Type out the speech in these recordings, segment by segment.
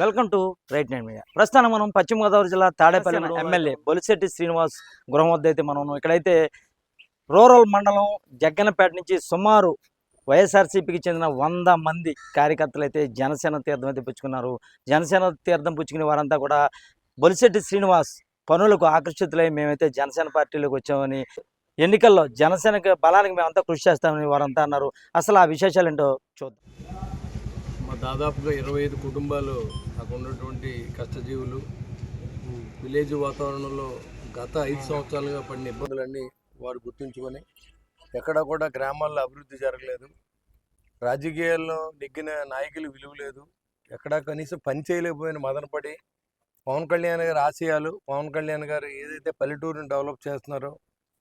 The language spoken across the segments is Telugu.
Welcome to Right Nine Media. ప్రస్తుతం మనం పశ్చిమ గోదావరి జిల్లా తాడేపల్లి ఎమ్మెల్యే బొలిశెట్టి శ్రీనివాస్ గృహం వద్ద అయితే మనం. ఇక్కడైతే రూరల్ మండలం జగ్గన్నపేట నుంచి సుమారు వైఎస్ఆర్సీపీకి చెందిన వంద మంది కార్యకర్తలు అయితే జనసేన తీర్థం అయితే పుచ్చుకున్నారు. జనసేన తీర్థం పుచ్చుకునే వారంతా కూడా బొలిశెట్టి శ్రీనివాస్ పనులకు ఆకర్షితులై మేమైతే జనసేన పార్టీలోకి వచ్చామని ఎన్నికల్లో జనసేనకి బలానికి మేమంతా కృషి చేస్తామని వారంతా అన్నారు. అసలు ఆ విశేషాలు ఏంటో చూద్దాం. దాదాపుగా ఇరవై ఐదు కుటుంబాలు నాకు ఉన్నటువంటి కష్టజీవులు. విలేజ్ వాతావరణంలో గత ఐదు సంవత్సరాలుగా పడిన ఇబ్బందులన్నీ వారు గుర్తుంచుకొని ఎక్కడ కూడా గ్రామాల్లో అభివృద్ధి జరగలేదు. రాజకీయాల్లో నెగ్గిన నాయకులు విలువ లేదు. ఎక్కడా కనీసం పని చేయలేకపోయిన మదనపడి పవన్ కళ్యాణ్ గారి ఆశయాలు పవన్ కళ్యాణ్ గారు ఏదైతే పల్లెటూరుని డెవలప్ చేస్తున్నారో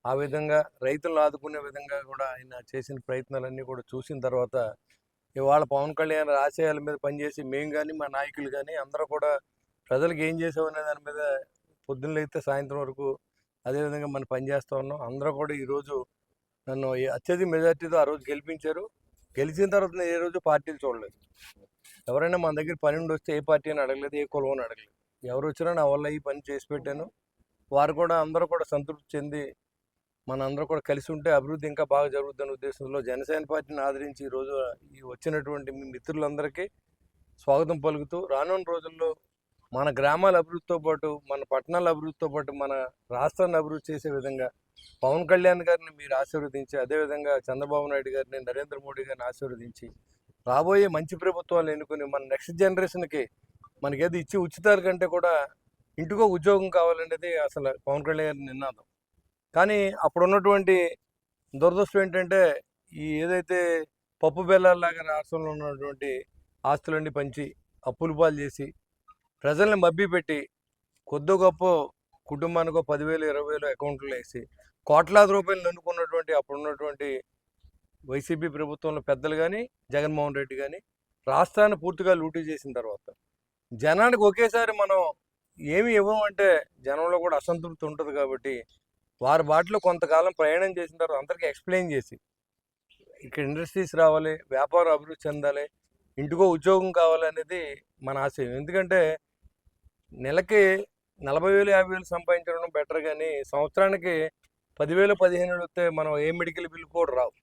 ఆ విధంగా రైతులను ఆదుకునే విధంగా కూడా ఆయన చేసిన ప్రయత్నాలన్నీ కూడా చూసిన తర్వాత ఇవాళ పవన్ కళ్యాణ్ ఆశయాల మీద పనిచేసి మేము కానీ మా నాయకులు కానీ అందరూ కూడా ప్రజలకు ఏం చేసామనే దాని మీద పొద్దున్న అయితే సాయంత్రం వరకు అదేవిధంగా మనం పనిచేస్తూ ఉన్నాం. అందరూ కూడా ఈరోజు నన్ను అత్యధిక మెజార్టీతో ఆ రోజు గెలిపించారు. గెలిచిన తర్వాత నేను ఏ రోజు పార్టీలు చూడలేదు. ఎవరైనా మన దగ్గర పని ఉండి వస్తే ఏ పార్టీ అని అడగలేదు ఏ కులం అని అడగలేదు. ఎవరు వచ్చినా నా వల్ల ఈ పని చేసి పెట్టాను. వారు కూడా అందరూ కూడా సంతృప్తి చెంది మనందరం కూడా కలిసి ఉంటే అభివృద్ధి ఇంకా బాగా జరుగుతుందనే ఉద్దేశంలో జనసేన పార్టీని ఆదరించి ఈరోజు ఈ వచ్చినటువంటి మీ మిత్రులందరికీ స్వాగతం పలుకుతూ రానున్న రోజుల్లో మన గ్రామాల అభివృద్ధితో పాటు మన పట్టణాల అభివృద్ధితో పాటు మన రాష్ట్రాన్ని అభివృద్ధి చేసే విధంగా పవన్ కళ్యాణ్ గారిని మీరు ఆశీర్వదించి అదేవిధంగా చంద్రబాబు నాయుడు గారిని నరేంద్ర మోడీ గారిని ఆశీర్వదించి రాబోయే మంచి ప్రభుత్వాలు ఎన్నుకొని మన నెక్స్ట్ జనరేషన్కి మనకేది ఇచ్చే ఉచితాల కంటే కూడా ఇంటికో ఉద్యోగం కావాలనేది అసలు పవన్ కళ్యాణ్ గారి నినాదం. కానీ అప్పుడు ఉన్నటువంటి దురదృష్టం ఏంటంటే ఈ ఏదైతే పప్పు బెల్లాలాగా రాష్ట్రంలో ఉన్నటువంటి ఆస్తులన్నీ పంచి అప్పులు పాలు చేసి ప్రజల్ని మబ్బి పెట్టి కొద్ది గొప్ప కుటుంబానికో పదివేలు ఇరవై వేలు అకౌంట్లు వేసి కోట్లాది రూపాయలు నన్నుకున్నటువంటి అప్పుడు ఉన్నటువంటి వైసీపీ ప్రభుత్వంలో పెద్దలు కానీ జగన్మోహన్ రెడ్డి కానీ రాష్ట్రాన్ని పూర్తిగా లూటీ చేసిన తర్వాత జనానికి ఒకేసారి మనం ఏమి ఇవ్వమంటే జనంలో కూడా అసంతృప్తి ఉంటుంది కాబట్టి వారి బాటలో కొంతకాలం ప్రయాణం చేసిన తర్వాత అందరికీ ఎక్స్ప్లెయిన్ చేసి ఇక్కడ ఇండస్ట్రీస్ రావాలి వ్యాపారం అభివృద్ధి చెందాలి ఇంటికో ఉద్యోగం కావాలనేది మన ఆశయం. ఎందుకంటే నెలకి నలభై వేలు యాభై వేలు సంపాదించడం బెటర్ కానీ సంవత్సరానికి పదివేలు పదిహేను వేలు వస్తే మనం ఏ మెడికల్ బిల్లు కూడా రావు.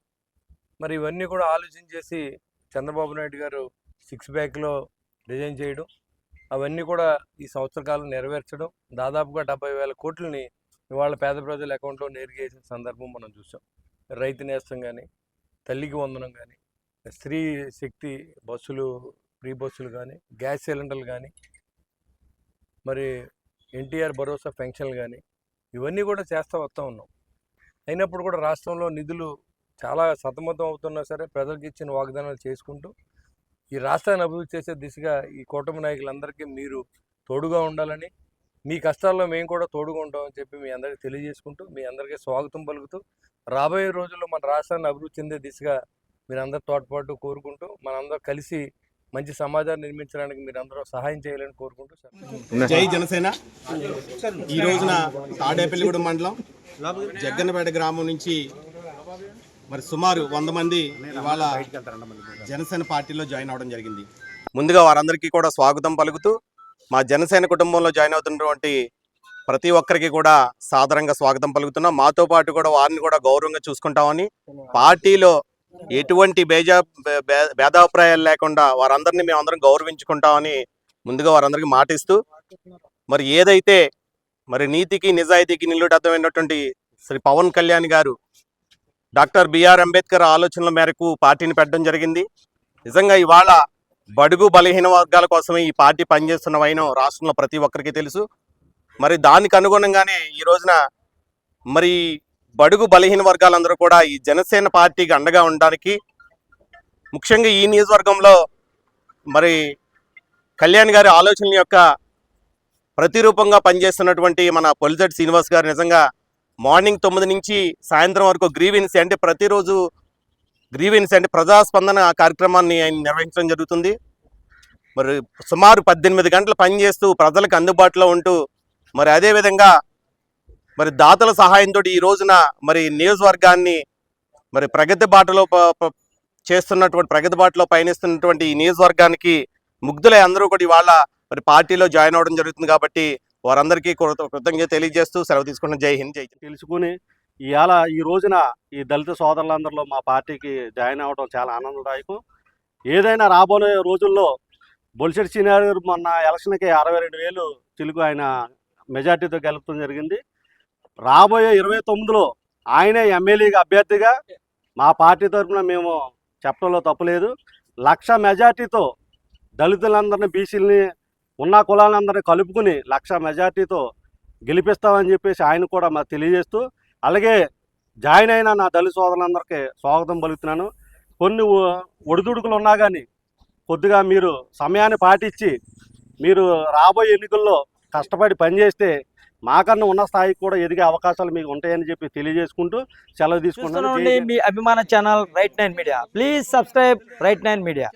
మరి ఇవన్నీ కూడా ఆలోచించేసి చంద్రబాబు నాయుడు గారు సిక్స్ ప్యాక్లో డిజైన్ చేయడం అవన్నీ కూడా ఈ సంవత్సర కాలం నెరవేర్చడం దాదాపుగా డెబ్బై వేల కోట్లని ఇవాళ పేద ప్రజల అకౌంట్లో నేరుగా వేసిన సందర్భం మనం చూసాం. రైతు నేస్తం కానీ తల్లికి వందనం కానీ స్త్రీ శక్తి బస్సులు ఫ్రీ బస్సులు కానీ గ్యాస్ సిలిండర్లు కానీ మరి ఎన్టీఆర్ భరోసా పెన్షన్లు కానీ ఇవన్నీ కూడా చేస్తూ వస్తూ ఉన్నాం. అయినప్పుడు కూడా రాష్ట్రంలో నిధులు చాలా సతమతం అవుతున్నా సరే ప్రజలకు ఇచ్చిన వాగ్దానాలు చేసుకుంటూ ఈ రాష్ట్రాన్ని అభివృద్ధి చేసే దిశగా ఈ కూటమి నాయకులందరికీ మీరు తోడుగా ఉండాలని మీ కష్టాల్లో మేము కూడా తోడుగా ఉంటామని చెప్పి మీ అందరికీ తెలియజేసుకుంటూ మీ అందరికీ స్వాగతం పలుకుతూ రాబోయే రోజుల్లో మన రాష్ట్రాన్ని అభివృద్ధి చెందే దిశగా మీరందరూ తోడ్పాటు కోరుకుంటూ మనందరూ కలిసి మంచి సమాజాన్ని నిర్మించడానికి మీరందరూ సహాయం చేయాలని కోరుకుంటూ. జై జనసేన ఈ రోజున తాడేపల్లిగూడెం మండలం జగ్గన్నపేట గ్రామం నుంచి మరి సుమారు వంద మంది ఇవాళ జనసేన పార్టీలో జాయిన్ అవడం జరిగింది ముందుగా వారందరికీ కూడా స్వాగతం పలుకుతూ మా జనసేన కుటుంబంలో జాయిన్ అవుతున్నటువంటి ప్రతి ఒక్కరికి కూడా సాధారణంగా స్వాగతం పలుకుతున్నాం. మాతో పాటు కూడా వారిని కూడా గౌరవంగా చూసుకుంటామని పార్టీలో ఎటువంటి బేజా భేదాభిప్రాయాలు లేకుండా వారందరినీ మేము అందరం గౌరవించుకుంటామని ముందుగా వారందరికీ మాటిస్తూ మరి ఏదైతే మరి నీతికి నిజాయితీకి నిలుడద్దమైనటువంటి శ్రీ పవన్ కళ్యాణ్ గారు డాక్టర్ బిఆర్ అంబేద్కర్ ఆలోచనల మేరకు పార్టీని పెట్టడం జరిగింది. నిజంగా ఇవాళ బడుగు బలహీన వర్గాల కోసమే ఈ పార్టీ పనిచేస్తున్న వైనం రాష్ట్రంలో ప్రతి ఒక్కరికి తెలుసు. మరి దానికి అనుగుణంగానే ఈ రోజున మరి బడుగు బలహీన వర్గాలందరూ కూడా ఈ జనసేన పార్టీకి అండగా ఉండడానికి ముఖ్యంగా ఈ నియోజకవర్గంలో మరి కళ్యాణ్ గారి ఆలోచనల యొక్క ప్రతిరూపంగా పనిచేస్తున్నటువంటి మన పొలిజెట్ శ్రీనివాస్ గారు నిజంగా మార్నింగ్ తొమ్మిది నుంచి సాయంత్రం వరకు గ్రీవెన్సీ అంటే ప్రతిరోజు గ్రీవెన్స్ అంటే ప్రజాస్పందన కార్యక్రమాన్ని ఆయన నిర్వహించడం జరుగుతుంది. మరి సుమారు పద్దెనిమిది గంటలు పనిచేస్తూ ప్రజలకు అందుబాటులో ఉంటూ మరి అదేవిధంగా మరి దాతల సహాయంతో ఈ రోజున మరి నియోజకవర్గాన్ని మరి ప్రగతి బాటలో చేస్తున్నటువంటి ప్రగతి బాటలో పయనిస్తున్నటువంటి ఈ నియోజకవర్గానికి ముగ్ధులై అందరూ కూడా ఇవాళ మరి పార్టీలో జాయిన్ అవ్వడం జరుగుతుంది కాబట్టి వారందరికీ కృతజ్ఞత తెలియజేస్తూ సెలవు తీసుకుంటున్న. జై హింద్ జై. తెలుసుకుని ఇవాళ ఈ రోజున ఈ దళిత సోదరులందరిలో మా పార్టీకి జాయిన్ అవ్వడం చాలా ఆనందదాయకం. ఏదైనా రాబోయే రోజుల్లో బొలిసెట్ సీనియర్ గారు మొన్న ఎలక్షన్కి అరవై రెండు వేలు చిలుకు ఆయన మెజార్టీతో గెలపడం జరిగింది. రాబోయే ఇరవై తొమ్మిదిలో ఆయనే ఎమ్మెల్యేగా అభ్యర్థిగా మా పార్టీ తరఫున మేము చెప్పడంలో తప్పులేదు లక్ష మెజార్టీతో దళితులందరినీ బీసీలని ఉన్న కులాలందరినీ కలుపుకుని లక్ష మెజార్టీతో గెలిపిస్తామని చెప్పేసి ఆయన కూడా మాకు తెలియజేస్తూ అలాగే జాయిన్ అయిన నా దళిత సోదరులందరికీ స్వాగతం పలుకుతున్నాను. కొన్ని ఒడిదుడుకులు ఉన్నా కానీ కొద్దిగా మీరు సమయాన్ని పాటించి మీరు రాబోయే ఎన్నికల్లో కష్టపడి పనిచేస్తే మాకన్నా ఉన్న స్థాయికి కూడా ఎదిగే అవకాశాలు మీకు ఉంటాయని చెప్పి తెలియజేసుకుంటూ సెలవు తీసుకుంటున్నాను. మీ అభిమాన channel Right Nine Media. Please subscribe Right Nine Media.